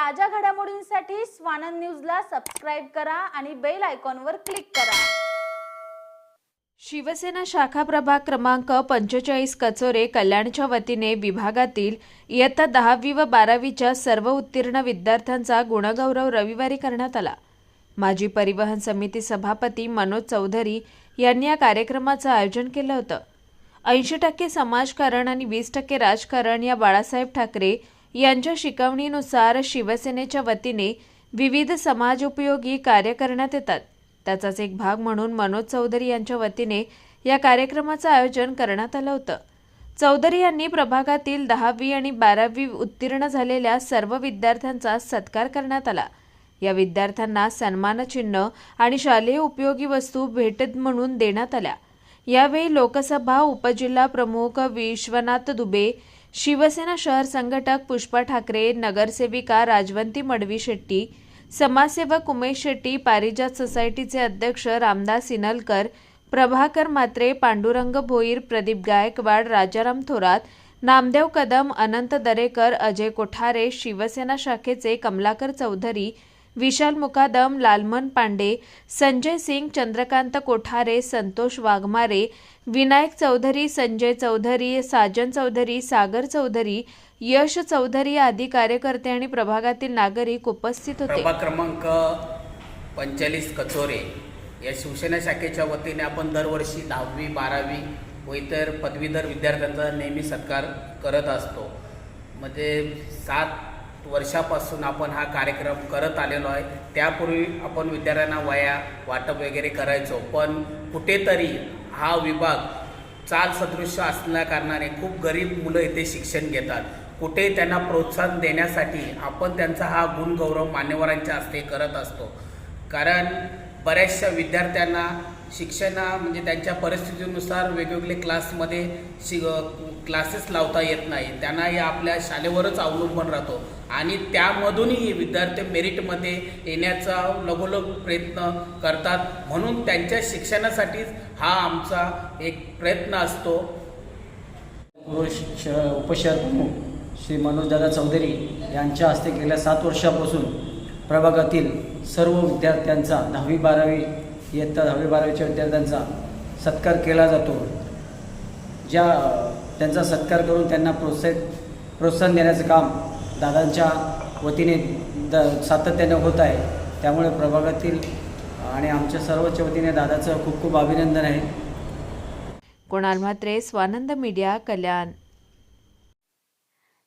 ताज्या घडामोडींसाठी स्वानंद न्यूजला सबस्क्राईब करा आणि बेल आयकॉनवर क्लिक करा. शिवसेना शाखा प्रभाग क्रमांक पंचेचाळीस कचोरे कल्याणच्या वतीने विभागातील इयत्ता दहावी व बारावीच्या सर्व उत्तीर्ण विद्यार्थ्यांचा गुणगौरव रविवारी करण्यात आला. माजी परिवहन समिती सभापती मनोज चौधरी यांनी या कार्यक्रमाचं आयोजन केलं होतं. ऐंशी टक्के समाजकारण आणि वीस टक्के राजकारण या बाळासाहेब ठाकरे यांच्या शिकवणीनुसार शिवसेनेच्या वतीने विविध समाजोपयोगी कार्य करण्यात येतात. त्याचाच एक भाग म्हणून मनोज चौधरी यांच्या वतीने या कार्यक्रमाचं आयोजन करण्यात आलं होतं. चौधरी यांनी प्रभागातील दहावी आणि बारावी उत्तीर्ण झालेल्या सर्व विद्यार्थ्यांचा सत्कार करण्यात आला. या विद्यार्थ्यांना सन्मानचिन्ह आणि शालेय उपयोगी वस्तू भेट म्हणून देण्यात आल्या. यावेळी लोकसभा उपजिल्हा प्रमुख विश्वनाथ दुबे शिवसेना शहर संघटक पुष्पा ठाकरे नगरसेविका राजवंती मडवी शेट्टी समाजसेवक उमेश शेट्टी पारिजात सोसायटीचे अध्यक्ष रामदास सिनलकर प्रभाकर मात्रे पांडुरंग भोईर प्रदीप गायकवाड राजाराम थोरात नामदेव कदम अनंत दरेकर अजय कोठारे शिवसेना शाखेचे कमलाकर चौधरी विशाल मुकादम लालमन पांडे संजय सिंग चंद्रकांत कोठारे संतोष वाघमारे विनायक चौधरी संजय चौधरी साजन चौधरी सागर चौधरी यश चौधरी आदी कार्यकर्ते आणि प्रभागातील नागरिक उपस्थित होते. प्रभाग क्रमांक पंचेचाळीस कचोरे. या शिवसेना शाखेच्या वतीने आपण दरवर्षी दहावी बारावी व इतर पदवीधर विद्यार्थ्यांचा नेहमी सत्कार करत असतो. म्हणजे सात वर्षापासून आपण हा कार्यक्रम करत आलेलो आहे. त्यापूर्वी आपण विद्यार्थ्यांना वया वाटप वगैरे करायचो पण कुठेतरी हा विभाग चाल सदृश्य असल्या कारणाने खूप गरीब मुलं इथे शिक्षण घेतात. कुठे त्यांना प्रोत्साहन देण्यासाठी आपण त्यांचा हा गुणगौरव मान्यवरांच्या हस्ते करत असतो. कारण बऱ्याचशा विद्यार्थ्यांना शिक्षणा म्हणजे त्यांच्या परिस्थितीनुसार वेगवेगळे क्लासमध्ये शि क्लासेस लावता येत नाही त्यांना या आपल्या शाळेवरच अवलंबून राहतो. आणि त्यामधूनही विद्यार्थी मेरिटमध्ये येण्याचा लगोलग प्रयत्न करतात. म्हणून त्यांच्या शिक्षणासाठीच हा आमचा एक प्रयत्न असतो. पूर्व श उपशहर प्रमुख श्री मनोजदादा चौधरी यांच्या हस्ते गेल्या सात वर्षापासून प्रभागातील सर्व विद्यार्थ्यांचा दहावी बारावी इयत्ता दहावी बारावीच्या विद्यार्थ्यांचा सत्कार केला जातो. ज्या त्यांचा सत्कार करून त्यांना प्रोत्साहित प्रोत्साहन देण्याचं काम दादांच्या वतीने द सातत्याने होत आहे. त्यामुळे प्रभागातील आणि आमच्या सर्वच्या वतीने दादाचं खूप खूप अभिनंदन आहे. कोणाल म्हात्रे स्वानंद मीडिया कल्याण.